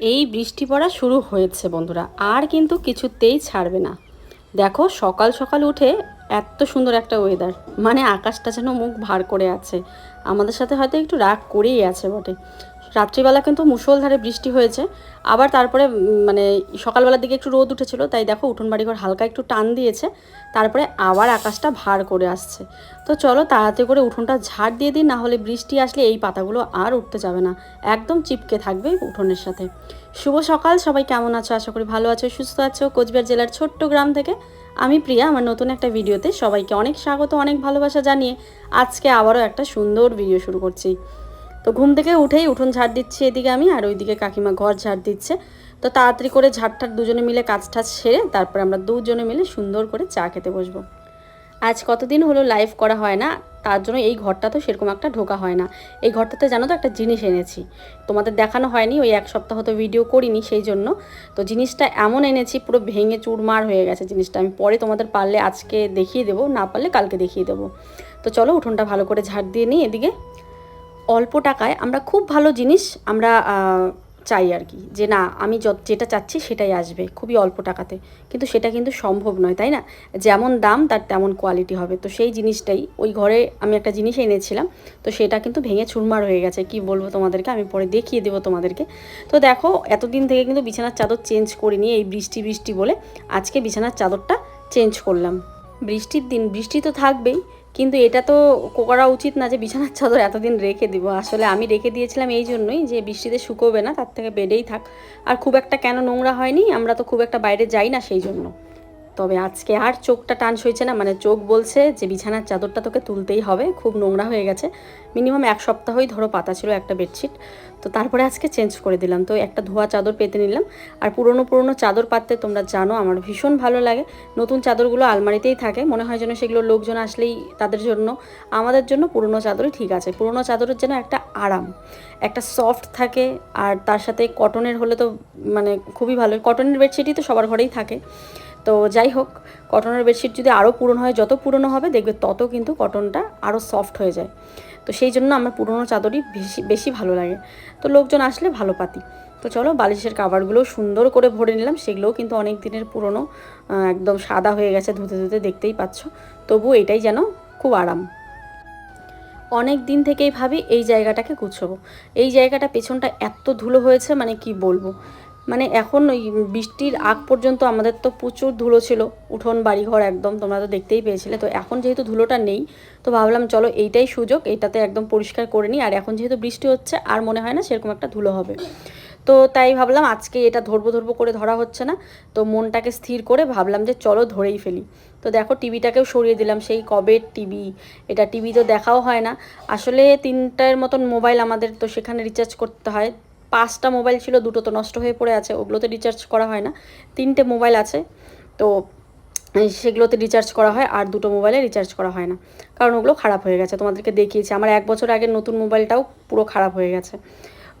এই বৃষ্টি পড়া শুরু হয়েছে বন্ধুরা, আর কিন্তু কিছুতেই ছাড়বে না। দেখো, সকাল সকাল উঠে এত সুন্দর একটা ওয়েদার মানে আকাশটা যেন মুখ ভার করে আছে। আমাদের সাথে হয়তো একটু রাগ করেই আছে বটে। রাত্রিবেলা কিন্তু মুষলধারে বৃষ্টি হয়েছে। আবার তারপরে মানে সকালবেলার দিকে একটু রোদ উঠেছিল, তাই দেখো উঠোন বাড়িঘর হালকা একটু টান দিয়েছে। তারপরে আবার আকাশটা ভার করে আসছে। তো চলো তাড়াতাড়ি করে উঠোনটা ঝাড় দিয়ে দিই, না হলে বৃষ্টি আসলে এই পাতাগুলো আর উঠতে যাবে না। একদম চিপকে থাকবে উঠোনের সাথে। শুভ সকাল, সবাই কেমন আছো? আশা করি ভালো আছো, সুস্থ আছো। কোচবিহার জেলার ছোট্ট গ্রাম থেকে আমি প্রিয়া, আমার নতুন একটা ভিডিওতে সবাইকে অনেক স্বাগত, অনেক ভালোবাসা জানিয়ে আজকে আবারও একটা সুন্দর ভিডিও শুরু করছি। তো ঘুম থেকে উঠেই উঠোন ঝাড় দিচ্ছি এদিকে আমি, আর ওইদিকে কাকিমা ঘর ঝাড় দিচ্ছে। তো তাড়াতাড়ি করে ঝাড়টার দুজনে মিলে কাজ টাজ সেরে তারপরে আমরা দুজনে মিলে সুন্দর করে চা খেতে বসবো। আজ কতদিন হলো লাইভ করা হয় না, তার জন্য এই ঘরটা তো সেরকম একটা ঢোকা হয় না। এই ঘরটাতে জানো তো একটা জিনিস এনেছি। তোমাদের দেখানো হয়নি, ওই এক সপ্তাহ তো ভিডিও করিনি সেই জন্য। তো জিনিসটা এমন এনেছি, পুরো ভেঙে চুরমার হয়ে গেছে জিনিসটা। আমি পরে তোমাদের পারলে আজকে দেখিয়ে দেবো, না পারলে কালকে দেখিয়ে দেবো। তো চলো উঠোনটা ভালো করে ঝাড় দিয়ে নিই এদিকে। অল্প টাকায় আমরা খুব ভালো জিনিস আমরা চাই আর কি। যে না, আমি যত, যেটা চাচ্ছি সেটাই আসবে, খুবই অল্প টাকাতে। কিন্তু সেটা কিন্তু সম্ভব নয়, তাই না? যেমন দাম, তার তেমন কোয়ালিটি হবে। তো সেই জিনিসটাই, ওই ঘরে আমি একটা জিনিস এনেছিলাম, তো সেটা কিন্তু ভেঙে চুরমার হয়ে গেছে। কি বলব তোমাদেরকে? আমি পরে দেখিয়ে দেবো তোমাদেরকে। তো দেখো, এতদিন থেকে কিন্তু বিছানার চাদর চেঞ্জ করিনি, এই বৃষ্টি বৃষ্টি বলে আজকে বিছানার চাদরটা চেঞ্জ করলাম। বৃষ্টির দিন, বৃষ্টি তো থাকবেই। কিন্তু এটা তো করা উচিত না যে বিছানার চাদর এতদিন রেখে দিব। আসলে আমি রেখে দিয়েছিলাম এই জন্যই যে বৃষ্টিতে শুকোবে না, তার থেকে বেডেই থাক। আর খুব একটা কেন নোংরা হয়নি, আমরা তো খুব একটা বাইরে যাই না সেই জন্য। তবে আজকে আর চোখটা টান সইছে না মানে চোখ বলছে যে বিছানার চাদরটা তোকে তুলতেই হবে, খুব নোংরা হয়ে গেছে। মিনিমাম এক সপ্তাহই ধরো পাতা ছিল একটা বেডশিট। তো তারপরে আজকে চেঞ্জ করে দিলাম, তো একটা ধোয়া চাদর পেতে নিলাম। আর পুরনো পুরনো চাদর পাততে তোমরা জানো, আমার ভীষণ ভালো লাগে। নতুন চাদরগুলো আলমারিতেই থাকে, মনে হয় যেন সেগুলো লোকজন আসলেই তাদের জন্য, আমাদের জন্য পুরনো চাদরই ঠিক আছে। পুরনো চাদরের যেন একটা আরাম, একটা সফট থাকে, আর তার সাথে কটনের হলে তো মানে খুবই ভালো, কটনের বেডশিটই তো সবার ঘরেই থাকে। তো যাই হোক, কটনের বেডশিট যদি আরও পুরনো হয়, যত পুরনো হবে, দেখবে তত কিন্তু কটনটা আরও সফট হয়ে যায়। তো সেই জন্য আমার পুরনো চাদরই বেশি বেশি ভালো লাগে। তো লোকজন আসলে ভালো পাতি। তো চলো বালিশের কাভারগুলো সুন্দর করে ভরে নিলাম। সেগুলোও কিন্তু অনেক দিনের পুরনো একদম সাদা হয়ে গেছে, ধুতে ধুতে দেখতেই পাচ্ছ। তবু এটাই যেন খুব আরাম। অনেক দিন থেকেই ভাবি এই জায়গাটাকে গুছবো। এই জায়গাটা পেছনটা এত ধুলো হয়েছে মানে কি বলব? মানে এখন ওই বৃষ্টির আগ পর্যন্ত আমাদের তো প্রচুর ধুলো ছিল, উঠোন, বাড়িঘর একদম, তোমরা তো দেখতেই পেয়েছিলে। তো এখন যেহেতু ধুলোটা নেই, তো ভাবলাম চলো এইটাই সুযোগ, এইটাতে একদম পরিষ্কার করে নিই। আর এখন যেহেতু বৃষ্টি হচ্ছে, আর মনে হয় না সেরকম একটা ধুলো হবে। তো তাই ভাবলাম আজকে এটা ধরবো ধরবো করে ধরা হচ্ছে না। তো মনটাকে স্থির করে ভাবলাম যে চলো ধরেই ফেলি। তো দেখো টিভিটাকেও সরিয়ে দিলাম, সেই কবের টিভি। এটা টিভি তো দেখাও হয় না। আসলে তিনটার মতন মোবাইল আমাদের তো সেখানে রিচার্জ করতে হয়। পাঁচটা মোবাইল ছিল, দুটো তো নষ্ট হয়ে পড়ে আছে, ওগুলোতে রিচার্জ করা হয় না। তিনটে মোবাইল আছে, তো সেগুলোতে রিচার্জ করা হয় আর দুটো মোবাইলে রিচার্জ করা হয় না। কারণ ওগুলো খারাপ হয়ে গেছে, তোমাদেরকে দেখিয়েছি। আমার এক বছর আগের নতুন মোবাইলটাও পুরো খারাপ হয়ে গেছে।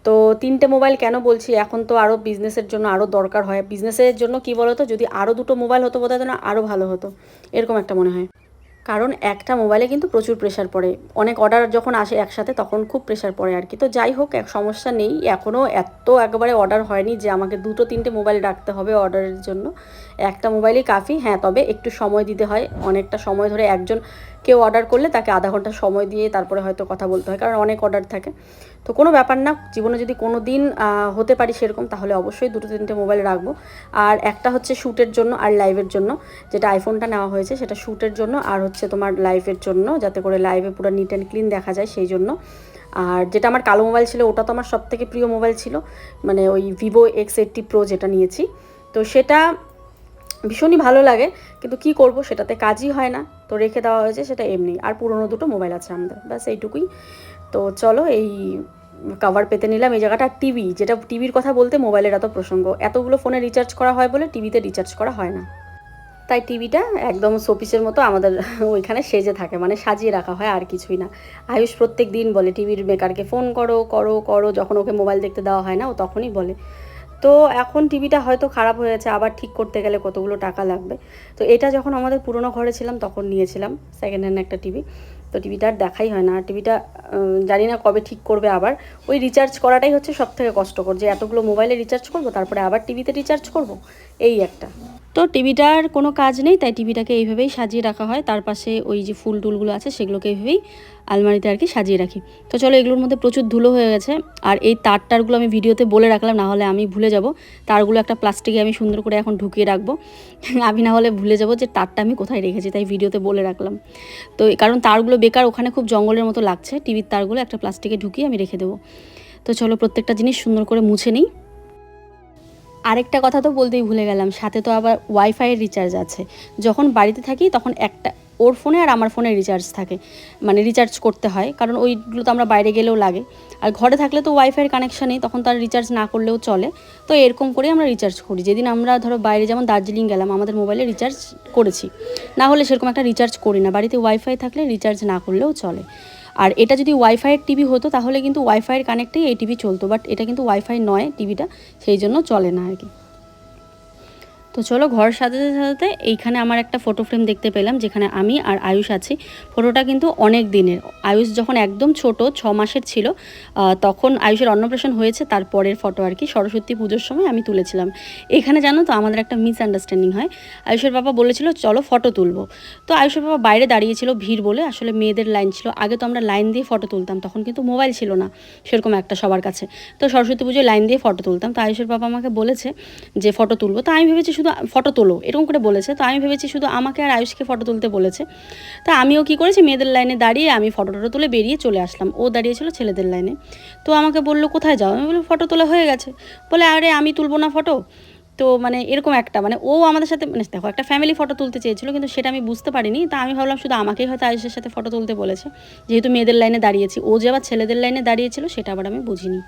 তো তিনটে মোবাইল কেন বলছি? এখন তো আরও বিজনেসের জন্য আরও দরকার হয়। বিজনেসের জন্য কি বলতো? যদি আরও দুটো মোবাইল হতো, বোধহয় না আরও ভালো হতো। এরকম একটা মনে হয়। কারণ একটা মোবাইলে কিন্তু প্রচুর প্রেশার পড়ে। অনেক অর্ডার যখন আসে একসাথে, তখন খুব প্রেশার পড়ে আর কি। তো যাই হোক, এক সমস্যা নেই এখনও এত একবারে অর্ডার হয়নি যে আমাকে দুটো তিনটে মোবাইল রাখতে হবে অর্ডারের জন্য। একটা মোবাইলই কাফি হ্যাঁ তবে একটু সময় দিতে হয়। অনেকটা সময় ধরে একজন কেউ অর্ডার করলে তাকে আধা ঘণ্টা সময় দিয়ে তারপরে হয়তো কথা বলতে হয়, কারণ অনেক অর্ডার থাকে। তো কোনো ব্যাপার না, জীবনে যদি কোনো দিন হতে পারি সেরকম, তাহলে অবশ্যই দুটো তিনটে মোবাইল রাখব। আর একটা হচ্ছে শ্যুটের জন্য আর লাইভের জন্য। যেটা আইফোনটা নেওয়া হয়েছে, সেটা শ্যুটের জন্য আর হচ্ছে তোমার লাইভের জন্য, যাতে করে লাইভে পুরো নিট অ্যান্ড ক্লিন দেখা যায় সেই জন্য। আর যেটা আমার কালো মোবাইল ছিল, ওটা তো আমার সব থেকে প্রিয় মোবাইল ছিল। মানে ওই ভিভো এক্স এইটটি প্রো যেটা নিয়েছি। তো সেটা ভীষণই ভালো লাগে, কিন্তু কি করব সেটাতে কাজই হয় না। তো রেখে দেওয়া হয়েছে সেটা এমনি, আর পুরনো দুটো মোবাইল আছে আমাদের, ব্যাস এইটুকুই। তো চলো এই কভার পেতে নিলাম, এই জায়গাটা টিভি যেটা টিভির কথা বলতে মোবাইলের এত প্রসঙ্গ। এতগুলো ফোনে রিচার্জ করা হয় বলে টিভিতে রিচার্জ করা হয় না। তাই টিভিটা একদম শোপিসের মতো আমাদের ওইখানে সেজে থাকে মানে সাজিয়ে রাখা হয় আর কিছুই না। আয়ুষ প্রত্যেক দিন বলে টিভির মেকারকে ফোন করো করো করো, যখন ওকে মোবাইল দেখতে দেওয়া হয় না, ও তখনই বলে। তো এখন টিভিটা হয়তো খারাপ হয়ে গেছে, আবার ঠিক করতে গেলে কতগুলো টাকা লাগবে। তো এটা যখন আমাদের পুরনো ঘরে ছিলাম, তখন নিয়েছিলাম সেকেন্ড হ্যান্ড একটা টিভি। তো টিভিটা আর দেখাই হয় না, আর টিভিটা জানি না কবে ঠিক করবে আবার। ওই রিচার্জ করাটাই হচ্ছে সব থেকে কষ্টকর, যে এতগুলো মোবাইলে রিচার্জ করব, তারপরে আবার টিভিতে রিচার্জ করব, এই একটা। তো টিভিটার কোনো কাজ নেই, তাই টিভিটাকে এইভাবেই সাজিয়ে রাখা হয়। তার পাশে ওই যে ফুল টুলগুলো আছে, সেগুলোকে এইভাবেই আলমারিতে আর কি সাজিয়ে রাখি। তো চলো, এগুলোর মধ্যে প্রচুর ধুলো হয়ে গেছে। আর এই তার টারগুলো আমি ভিডিওতে বলে রাখলাম, না হলে আমি ভুলে যাব। তারগুলো একটা প্লাস্টিকে আমি সুন্দর করে এখন ঢুকিয়ে রাখব। আমি না হলে ভুলে যাব যে তারটা আমি কোথায় রেখেছি, তাই ভিডিওতে বলে রাখলাম। তো কারণ তারগুলো বেকার, ওখানে খুব জঙ্গলের মতো লাগছে। টিভির তারগুলো একটা প্লাস্টিকে ঢুকিয়ে আমি রেখে দেবো। তো চলো, প্রত্যেকটা জিনিস সুন্দর করে মুছে নিই। আরেকটা কথা তো বলতেই ভুলে গেলাম, সাথে তো আবার ওয়াইফাইয়ের রিচার্জ আছে। যখন বাড়িতে থাকি তখন একটা, ওর ফোনে আর আমার ফোনে রিচার্জ থাকে মানে রিচার্জ করতে হয়, কারণ ওইগুলো তো আমরা বাইরে গেলেও লাগে। আর ঘরে থাকলে তো ওয়াইফাইয়ের কানেকশান নেই, তখন তার রিচার্জ না করলেও চলে। তো এরকম করেই আমরা রিচার্জ করি। যেদিন আমরা ধরো বাইরে যেমন দার্জিলিং গেলাম, আমাদের মোবাইলে রিচার্জ করেছি। না হলে সেরকম একটা রিচার্জ করি না। বাড়িতে ওয়াইফাই থাকলে রিচার্জ না করলেও চলে। আর এটা যদি ওয়াইফাইয়ের টিভি হতো, তাহলে কিন্তু ওয়াইফাইয়ের কানেক্টেই এই টিভি চলতো বাট এটা কিন্তু ওয়াইফাই নয় টিভিটা সেই জন্য চলে না আর কি। তো চলো ঘর সাজাতে সাজাতে এইখানে আমার একটা ফটো ফ্রেম দেখতে পেলাম, যেখানে আমি আর আয়ুষ আছি। ফটোটা কিন্তু অনেক দিনের। আয়ুষ যখন একদম ছোট, ছ মাসের ছিল তখন আয়ুষের অন্নপ্রাশন হয়েছে তারপরের ফটো আর কি, সরস্বতী পুজোর সময় আমি তুলেছিলাম। এখানে জানো তো আমাদের একটা মিসআন্ডারস্ট্যান্ডিং হয়। আয়ুষের বাবা বলেছিল, চলো ফটো তুলবো। তো আয়ুষের বাবা বাইরে দাঁড়িয়েছিল ভিড় বলে, আসলে মেয়েদের লাইন ছিল। আগে তো আমরা লাইন দিয়ে ফটো তুলতাম, তখন কিন্তু মোবাইল ছিল না, সেরকম একটা সবার কাছে। তো সরস্বতী পুজোয় লাইন দিয়ে ফটো তুলতাম। তো আয়ুষের বাবা আমাকে বলেছে যে ফটো তুলবো। তো আমি ভেবেছি শুধু ফটো তোলো, এরকম করে বলেছে। তো আমি ভেবেছি শুধু আমাকে আর আয়ুষকে ফটো তুলতে বলেছে। তা আমিও কি করেছি, মেয়েদের লাইনে দাঁড়িয়ে আমি ফটো টটো তুলে বেরিয়ে চলে আসলাম। ও দাঁড়িয়েছিল ছেলেদের লাইনে। তো আমাকে বলল, কোথায় যাও? আমি বললাম, ফটো তোলা হয়ে গেছে। বলে, আরে, আমি তুলবো না ফটো। তো মানে এরকম একটা মানে ও আমাদের সাথে মানে দেখো একটা ফ্যামিলি ফটো তুলতে চেয়েছিল, কিন্তু সেটা আমি বুঝতে পারিনি। তা আমি ভাবলাম শুধু আমাকেই হয়তো আয়ুষের সাথে ফটো তুলতে বলেছে। যেহেতু মেয়েদের লাইনে দাঁড়িয়েছি, ও যে আবার ছেলেদের লাইনে দাঁড়িয়েছিল, সেটা আবার আমি বুঝিনি।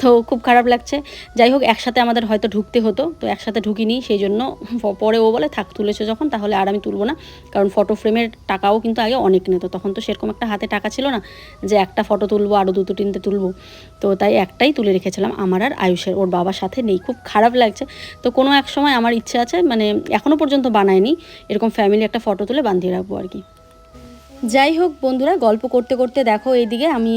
তো খুব খারাপ লাগছে। যাই হোক, একসাথে আমাদের হয়তো ঢুকতে হতো, তো একসাথে ঢুকিনি, সেই জন্য পরে ও বলে, থাক, তুলেছো যখন, তাহলে আর আমি তুলবো না। কারণ ফটো ফ্রেমের টাকাও কিন্তু আগে অনেক নিত, তখন তো সেরকম একটা হাতে টাকা ছিল না যে একটা ফটো তুলবো আরও দুটো, তিনটে তুলবো। তো তাই একটাই তুলে রেখেছিলাম, আমার আর আয়ুষের। ওর বাবার সাথে নেই, খুব খারাপ লাগছে। তো কোনো এক সময় আমার ইচ্ছে আছে মানে এখনও পর্যন্ত বানায়নি এরকম ফ্যামিলি একটা ফটো তুলে বাঁধিয়ে রাখব আর কি। যাই হোক বন্ধুরা, গল্প করতে করতে দেখো এইদিকে আমি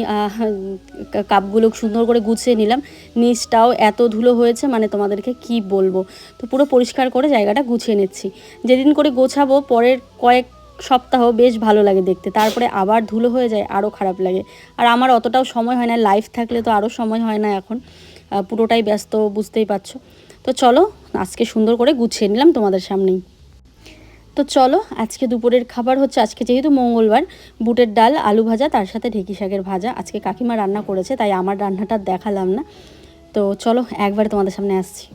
কাপগুলো সুন্দর করে গুছিয়ে নিলাম। নিচটাও এত ধুলো হয়েছে মানে তোমাদেরকে কি বলব? তো পুরো পরিষ্কার করে জায়গাটা গুছিয়ে নিচ্ছি। যেদিন করে গোছাবো, পরের কয়েক সপ্তাহ বেশ ভালো লাগে দেখতে। তারপরে আবার ধুলো হয়ে যায় আরও খারাপ লাগে। আর আমার অতটাও সময় হয় না লাইফ থাকলে তো আরও সময় হয় না এখন। পুরোটাই ব্যস্ত, বুঝতেই পারছ। তো চলো, আজকে সুন্দর করে গুছিয়ে নিলাম তোমাদের সামনেই। তো চলো, আজকে দুপুরের খাবার হচ্ছে, আজকে যেহেতু মঙ্গলবার, বুটের ডাল, আলু ভাজা, তার সাথে ঢেঁকি শাকের ভাজা। আজকে কাকিমা রান্না করেছে, তাই আমার রান্নাটা দেখালাম না। তো চলো, একবার তোমাদের সামনে আসছি।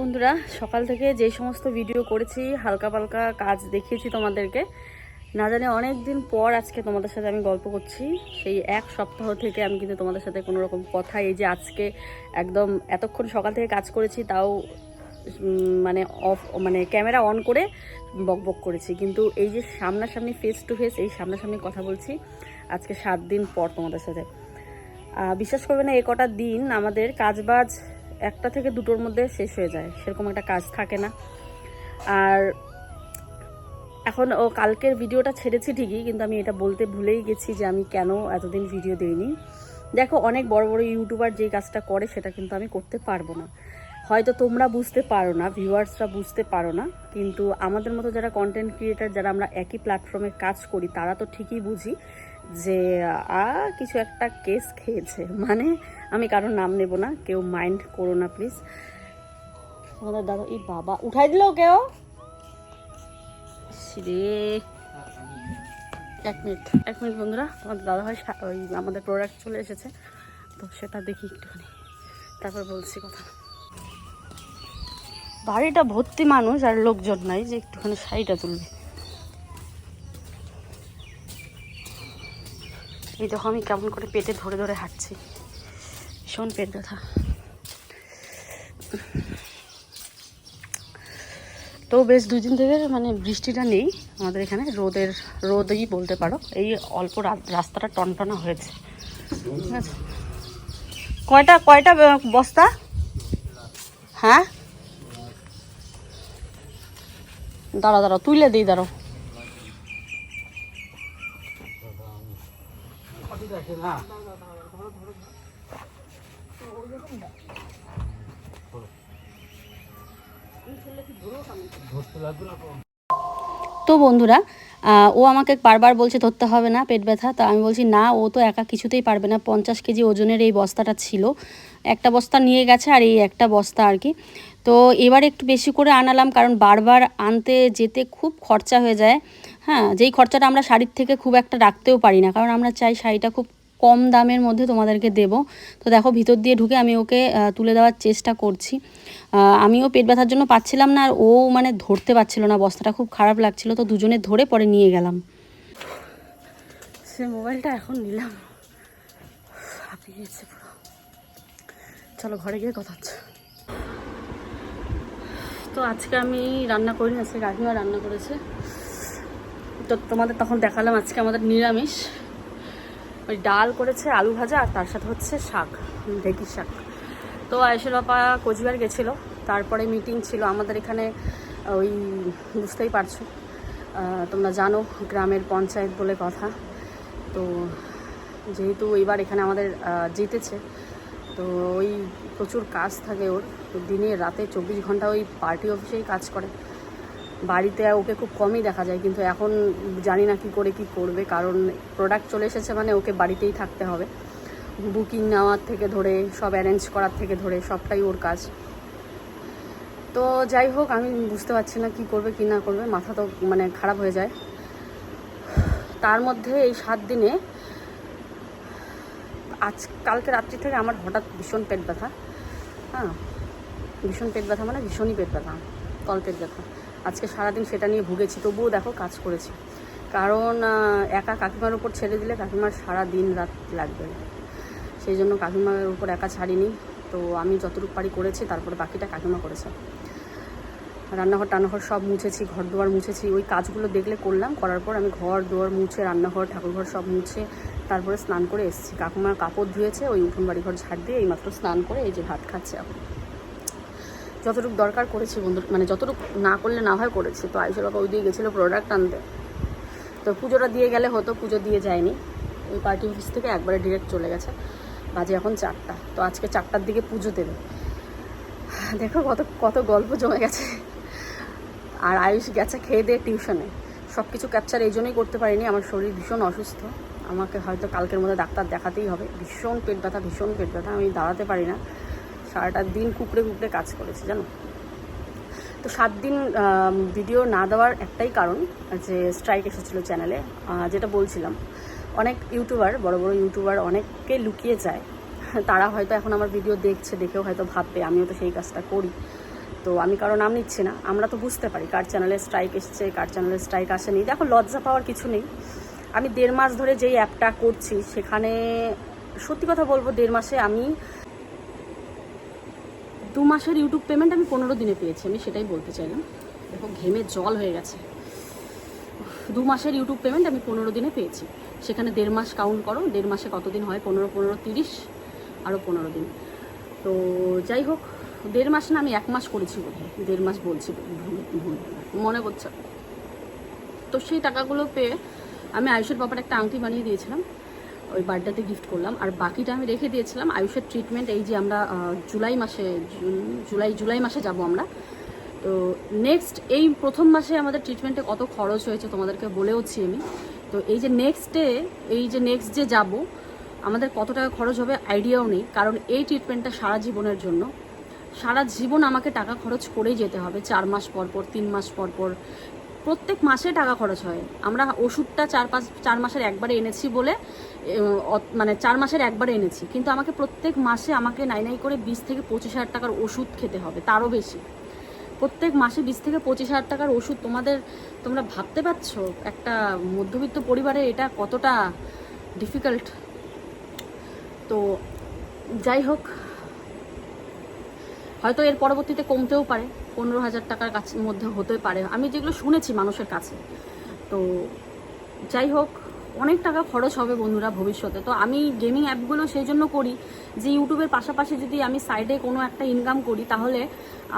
বন্ধুরা, সকাল থেকে যে সমস্ত ভিডিও করেছি, হালকা পালকা কাজ দেখিয়েছি তোমাদেরকে। না জানি অনেক দিন পর আজকে তোমাদের সাথে আমি গল্প করছি। সেই এক সপ্তাহ থেকে আমি কিন্তু তোমাদের সাথে কোনো রকম কথা, এই যে আজকে একদম এতক্ষণ সকাল থেকে কাজ করেছি, তাও মানে অফ মানে ক্যামেরা অন করে বক বক করেছি। কিন্তু এই যে সামনাসামনি ফেস টু ফেস এই সামনাসামনি কথা বলছি, আজকে সাত দিন পর তোমাদের সাথে। বিশ্বাস করবে না, এ কটা দিন আমাদের কাজবাজ একটা থেকে দুটোর মধ্যে শেষ হয়ে যায়, সেরকম একটা কাজ থাকে না। আর এখন, ও কালকের ভিডিওটা ছেড়েছি ঠিকই, কিন্তু আমি এটা বলতে ভুলেই গেছি যে আমি কেন এতদিন ভিডিও দেইনি। দেখো, অনেক বড় বড় ইউটিউবার যেই কাজটা করে, সেটা কিন্তু আমি করতে পারব না। হয়তো তোমরা বুঝতে পারো না, ভিউয়ার্সরা বুঝতে পারো না, কিন্তু আমাদের মতো যারা কন্টেন্ট ক্রিয়েটার যারা আমরা একই প্ল্যাটফর্মে কাজ করি, তারা তো ঠিকই বুঝি যে, আ, কিছু একটা কেস খেয়েছে। মানে আমি কারোর নাম নেব না, কেউ মাইন্ড করো না প্লিজ আমাদের দাদা, এই বাবা, উঠাই দিল কেউ রে এক মিনিট এক মিনিট বন্ধুরা, আমাদের দাদা ভাই ওই আমাদের প্রোডাক্ট চলে এসেছে, তো সেটা দেখি একটুখানি। তারপর বলছি কথা। বাড়িটা ভর্তি মানুষ আর লোকজন নাই যে একটুখানি শাড়িটা তুলবে। এই দেখো আমি কেমন করে পেটে ধরে ধরে হাঁটছি। ভীষণ পেট ব্যথা। তো বেশ দুই দিন থেকে মানে বৃষ্টিটা নেই। আমাদের এখানে রোদের, রোদই বলতে পারো। এই অল্প রাস্তাটা টনটনা হয়েছে। কয়টা কয়টা বস্তা? হ্যাঁ? দাঁড়া দাঁড়াও তুইলে দিই দাঁড়ো না ধরতে লাগবে না তো। বন্ধুরা ও আমাকে বারবার বলছে ধরতে হবে না, পেট ব্যথা। তা আমি বলছি, না, ও তো একা কিছুতেই পারবে না। পঞ্চাশ কেজি ওজনের এই বস্তাটা ছিল। একটা বস্তা নিয়ে গেছে আর এই একটা বস্তা আর কি। তো এবার একটু বেশি করে আনালাম, কারণ বারবার আনতে যেতে খুব খরচা হয়ে যায়। হ্যাঁ যেই খরচাটা আমরা শাড়ির থেকে খুব একটা রাখতেও পারি না, কারণ আমরা চাই শাড়িটা খুব কম দামের মধ্যে তোমাদেরকে দেবো। তো দেখো, ভিতর দিয়ে ঢুকে আমি ওকে তুলে দেওয়ার চেষ্টা করছি। আমিও পেট ব্যথার জন্য পাচ্ছিলাম না, আর ও মানে ধরতে পারছিল না, বস্তাটা খুব খারাপ লাগছিল, তো দুজনে ধরে পরে নিয়ে গেলাম। সে মোবাইলটা এখন নিলাম। চলো, ঘরে গিয়ে কথা হচ্ছে। তো আজকে আমি রান্না করিনি, আজকে কাকিমা রান্না করেছে। তো তোমাদের তখন দেখালাম, আজকে আমাদের নিরামিষ। ওই ডাল করেছে আলু ভাজা আর তার সাথে হচ্ছে শাক ঢেঁকির শাক। তো আয়েশের বাবা কোচবিহার গেছিল, তারপরে মিটিং ছিল আমাদের এখানে, ওই বুঝতেই পারছ। তোমরা জানো গ্রামের পঞ্চায়েত বলে কথা। তো যেহেতু এবার এখানে আমাদের জিতেছে, তো ওই প্রচুর কাজ থাকে ওর। দিনে রাতে চব্বিশ ঘণ্টা ওই পার্টি অফিসেই কাজ করে। বাড়িতে ওকে খুব কমই দেখা যায়, কিন্তু এখন জানি না কি করে কি করবে, কারণ প্রোডাক্ট চলে এসেছে মানে ওকে বাড়িতেই থাকতে হবে। বুকিং নেওয়ার থেকে ধরে, সব অ্যারেঞ্জ করার থেকে ধরে, সবটাই ওর কাজ। তো যাই হোক, আমি বুঝতে পারছি না কি করবে, কি না করবে, মাথা তো মানে খারাপ হয়ে যায়। তার মধ্যে এই সাত দিনে, আজ, কালকে রাত্রি থেকে আমার হঠাৎ ভীষণ পেট ব্যথা। হ্যাঁ ভীষণ পেট ব্যথা মানে ভীষণই পেট ব্যথা, তল পেট ব্যথা। আজকে সারাদিন সেটা নিয়ে ভুগেছি, তবুও দেখো কাজ করেছি। কারণ একা কাকিমার উপর ছেড়ে দিলে কাকিমার সারা দিন রাত লাগবে সেই জন্য কাকিমার উপর একা ছাড়িনি। তো আমি যতটুকু পারি করেছি, তারপরে বাকিটা কাকিমা করেছে। রান্নাঘর টান্নাঘর সব মুছেছি ঘর দুয়ার মুছেছি। ওই কাজগুলো দেখলে করলাম, করার পর আমি ঘর দুয়ার মুছে, রান্নাঘর, ঠাকুরঘর সব মুছে, তারপরে স্নান করে এসেছি। কাকুমা কাপড় ধুয়েছে, ওই উঠোন বাড়ি ঘর ঝাড় দিয়ে এইমাত্র স্নান করে এই যে ভাত খাচ্ছে এখন। যতটুকু দরকার করেছি বন্ধু মানে যতটুকু না করলে না হয় করেছি। তো আয়ুষের বাবা ওই দিয়ে গেছিল প্রোডাক্ট আনতে। তো পুজোটা দিয়ে গেলে হতো, পুজো দিয়ে যায়নি। ওই পার্টি অফিস থেকে একবারে ডিরেক্ট চলে গেছে। বাজে এখন চারটা। তো আজকে চারটার দিকে পুজো দেবে। দেখো কত কত গল্প জমে গেছে। আর আয়ুষ গেছে খেয়ে দিয়ে টিউশনে সব কিছু ক্যাপচার এই জন্যই করতে পারিনি। আমার শরীর ভীষণ অসুস্থ। আমাকে হয়তো কালকের মধ্যে ডাক্তার দেখাতেই হবে। ভীষণ পেট ব্যথা, ভীষণ পেট ব্যথা। আমি দাঁড়াতে পারি না। সারাটা দিন কুকড়ে কুকড়ে কাজ করেছি, জানো? তো সাত দিন ভিডিও না দেওয়ার একটাই কারণ যে স্ট্রাইক এসেছিল চ্যানেলে যেটা বলছিলাম, অনেক ইউটিউবার বড় বড় ইউটিউবার অনেককে লুকিয়ে যায়। তারা হয়তো এখন আমার ভিডিও দেখছে, দেখেও হয়তো ভাববে, আমিও তো সেই কাজটা করি। তো আমি কারও নাম নিচ্ছি না, আমরা তো বুঝতে পারি কার চ্যানেলে স্ট্রাইক এসছে, কার চ্যানেলে স্ট্রাইক আসেনি। দেখো, লজ্জা পাওয়ার কিছু নেই। আমি দেড় মাস ধরে যেই অ্যাপটা করছি, সেখানে সত্যি কথা বলব, দেড় মাসে আমি দু মাসের ইউটিউব পেমেন্ট আমি পনেরো দিনে পেয়েছি, আমি সেটাই বলতে চাইলাম। দেখো, ঘেমে জল হয়ে গেছে। দু মাসের ইউটিউব পেমেন্ট আমি পনেরো দিনে পেয়েছি। সেখানে দেড় মাস কাউন্ট করো, দেড় মাসে কতদিন হয়? পনেরো পনেরো, তিরিশ আরও পনেরো দিন। তো যাই হোক, দেড় মাস না আমি এক মাস করেছি বোধহয়। দেড় মাস বলছি মনে করছে তো সেই টাকাগুলো পেয়ে আমি আয়ুষের বাবার একটা আংটি বানিয়ে দিয়েছিলাম। ওই বার্থডেতে গিফট করলাম। আর বাকিটা আমি রেখে দিয়েছিলাম আয়ুষের ট্রিটমেন্ট এই যে আমরা জুলাই মাসে জুলাই জুলাই মাসে যাব আমরা। তো নেক্সট এই প্রথম মাসে আমাদের ট্রিটমেন্টে কত খরচ হয়েছে তোমাদেরকে বলেওছি আমি। তো এই যে নেক্সটে এই যে নেক্সট যে যাব, আমাদের কত টাকা খরচ হবে আইডিয়াও নেই। কারণ এই ট্রিটমেন্টটা সারা জীবনের জন্য। সারা জীবন আমাকে টাকা খরচ করেই যেতে হবে। চার মাস পর পর, তিন মাস পর পর। প্রত্যেক মাসে টাকা খরচ হয়। আমরা ওষুধটা চার পাঁচ, চার মাসের একবারে এনেছি বলে মানে চার মাসের একবারে এনেছি। কিন্তু আমাকে প্রত্যেক মাসে আমাকে নাই নাই করে বিশ থেকে পঁচিশ হাজার টাকার ওষুধ খেতে হবে, তারও বেশি। প্রত্যেক মাসে বিশ থেকে পঁচিশ হাজার টাকার ওষুধ তোমাদের, তোমরা ভাবতে পারছ? একটা মধ্যবিত্ত পরিবারে এটা কতটা ডিফিকাল্ট তো যাই হোক, হয়তো এর পরবর্তীতে কমতেও পারে। পনেরো হাজার টাকার কাছে মধ্যে হতে পারে। আমি যেগুলো শুনেছি মানুষের কাছে। তো যাই হোক, অনেক টাকা খরচ হবে বন্ধুরা ভবিষ্যতে। তো আমি গেমিং অ্যাপগুলো সেই জন্য করি যে ইউটিউবের পাশাপাশি যদি আমি সাইডে কোনো একটা ইনকাম করি, তাহলে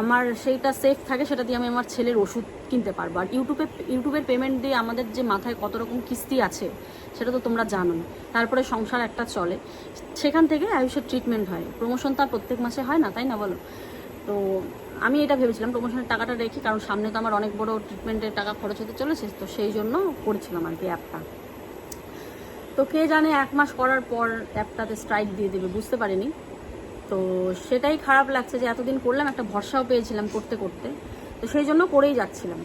আমার সেইটা সেফ থাকে, সেটা দিয়ে আমি আমার ছেলের ওষুধ কিনতে পারব। আর ইউটিউবে ইউটিউবের পেমেন্ট দিয়ে আমাদের যে মাথায় কত রকম কিস্তি আছে, সেটা তো তোমরা জানোই। তারপরে সংসার একটা চলে। সেখান থেকে আয়ুষের ট্রিটমেন্ট হয়। প্রমোশন তো প্রত্যেক মাসে হয় না, তাই না বলো? তো আমি এটা ভেবেছিলাম প্রমোশনের টাকাটা রেখে, কারণ সামনে তো আমার অনেক বড় ট্রিটমেন্টের টাকা খরচ হতে চলেছে, তো সেই জন্য করেছিলাম আর কি অ্যাপটা তো কে জানে এক মাস করার পর অ্যাপটাতে স্ট্রাইক দিয়ে দেবে, বুঝতে পারিনি। তো সেটাই খারাপ লাগছে যে এতদিন করলাম, একটা ভরসাও পেয়েছিলাম করতে করতে। তো সেই জন্য করেই যাচ্ছিলাম।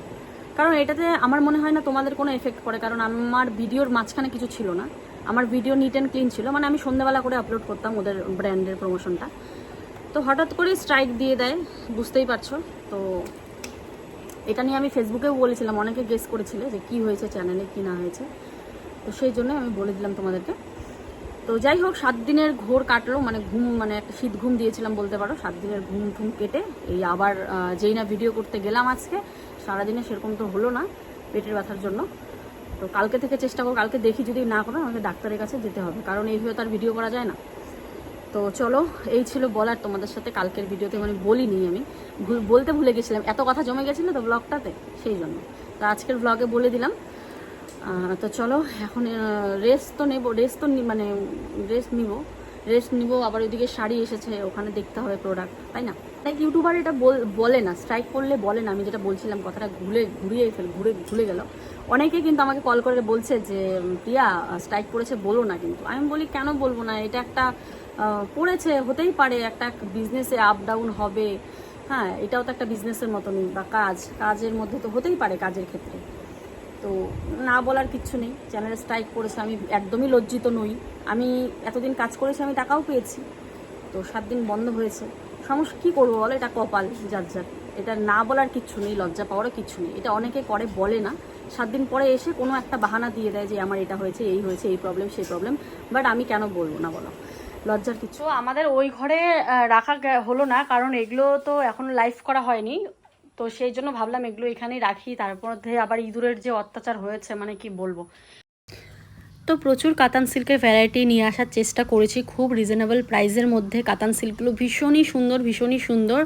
কারণ এটাতে আমার মনে হয় না তোমাদের কোনো এফেক্ট পড়ে, কারণ আমার ভিডিওর মাঝখানে কিছু ছিল না। আমার ভিডিও নিট অ্যান্ড ক্লিন ছিল মানে আমি সন্ধ্যাবেলা করে আপলোড করতাম ওদের ব্র্যান্ডের প্রমোশনটা তো হঠাৎ করেই স্ট্রাইক দিয়ে দেয়, বুঝতেই পারছ? তো এটা নিয়ে আমি ফেসবুকেও বলেছিলাম, অনেকে গেস করেছিলে যে কি হয়েছে চ্যানেলে কি না হয়েছে। তো সেই জন্য আমি বলে দিলাম তোমাদেরকে। তো যাই হোক, সাত দিনের ঘোর কাটলো মানে ঘুম মানে একটা শীত ঘুম দিয়েছিলাম বলতে পারো। সাত দিনের ঘুম ঠুম কেটে এই আবার যেই না ভিডিও করতে গেলাম আজকে, সারাদিনে সেরকম তো হলো না পেটের ব্যথার জন্য। তো কালকে থেকে চেষ্টা করো, কালকে দেখি যদি না করো, আমাকে ডাক্তারের কাছে যেতে হবে, কারণ এইভাবে তো আর ভিডিও করা যায় না। তো চলো, এই ছিল বলার, তোমাদের সাথে কালকের ভিডিওতে মানে বলিনি আমি। ভুল, বলতে ভুলে গেছিলাম, এত কথা জমে গেছিল তো ব্লগটাতে সেই জন্য। তো আজকের ব্লগে বলে দিলাম। তো চলো, এখন রেস্ট তো নেব রেস্ট তো মানে রেস্ট নিব। রেস্ট নিব, আবার ওইদিকে শাড়ি এসেছে, ওখানে দেখতে হবে প্রোডাক্ট তাই না? তাই ইউটিউবার এটা বল- না স্ট্রাইক করলে বলে না, আমি যেটা বলছিলাম কথাটা ঘুরে, ঘুরিয়ে ফেল, ঘুরে ঘুরে গেল। অনেকে কিন্তু আমাকে কল করে বলছে যে প্রিয়া স্ট্রাইক করেছে বলো না কিন্তু। আমি বলি, কেন বলব না? এটা একটা পড়েছে হতেই পারে, একটা বিজনেসে আপ ডাউন হবে। হ্যাঁ এটাও তো একটা বিজনেসের মতনই, বা কাজ, কাজের মধ্যে তো হতেই পারে কাজের ক্ষেত্রে। তো না বলার কিচ্ছু নেই চ্যানেলে স্ট্রাইক করেছে, আমি একদমই লজ্জিত নই। আমি এতদিন কাজ করেছি, আমি টাকাও পেয়েছি। তো সাত দিন বন্ধ হয়েছে। সমস্যা, কী করব বলো, এটা কপাল, যার যার। এটা না বলার কিচ্ছু নেই, লজ্জা পাওয়ারও কিচ্ছু নেই। এটা অনেকে করে, বলে না। সাত দিন পরে এসে কোনো একটা বাহানা দিয়ে দেয় যে, আমার এটা হয়েছে, এই হয়েছে, এই প্রবলেম সেই প্রবলেম বাট আমি কেন বলব না বলো? লজ্জার কিছু। আমাদের ওই ঘরে রাখা হলো না, কারণ এগুলো তো এখন লাইভ করা হয়নি। তো সেই জন্য ভাবলাম এগুলো এখানেই রাখি, তারপর আবার ইঁদুরের যে অত্যাচার হয়েছে মানে কি বলব। তো প্রচুর কাতান সিল্কের ভ্যারাইটি নিয়ে আসার চেষ্টা করেছি, খুব রিজনেবল প্রাইসের মধ্যে। কাতান সিল্কগুলো ভীষণই সুন্দর ভীষণই সুন্দর।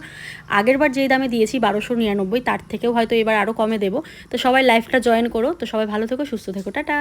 আগেরবার যেই দামে দিয়েছি বারোশো নিরানব্বই, তার থেকেও হয়তো এবার আরও কমে দেবো। তো সবাই লাইফটা জয়েন করো। তো সবাই ভালো থেকো, সুস্থ থেকো, টাটা।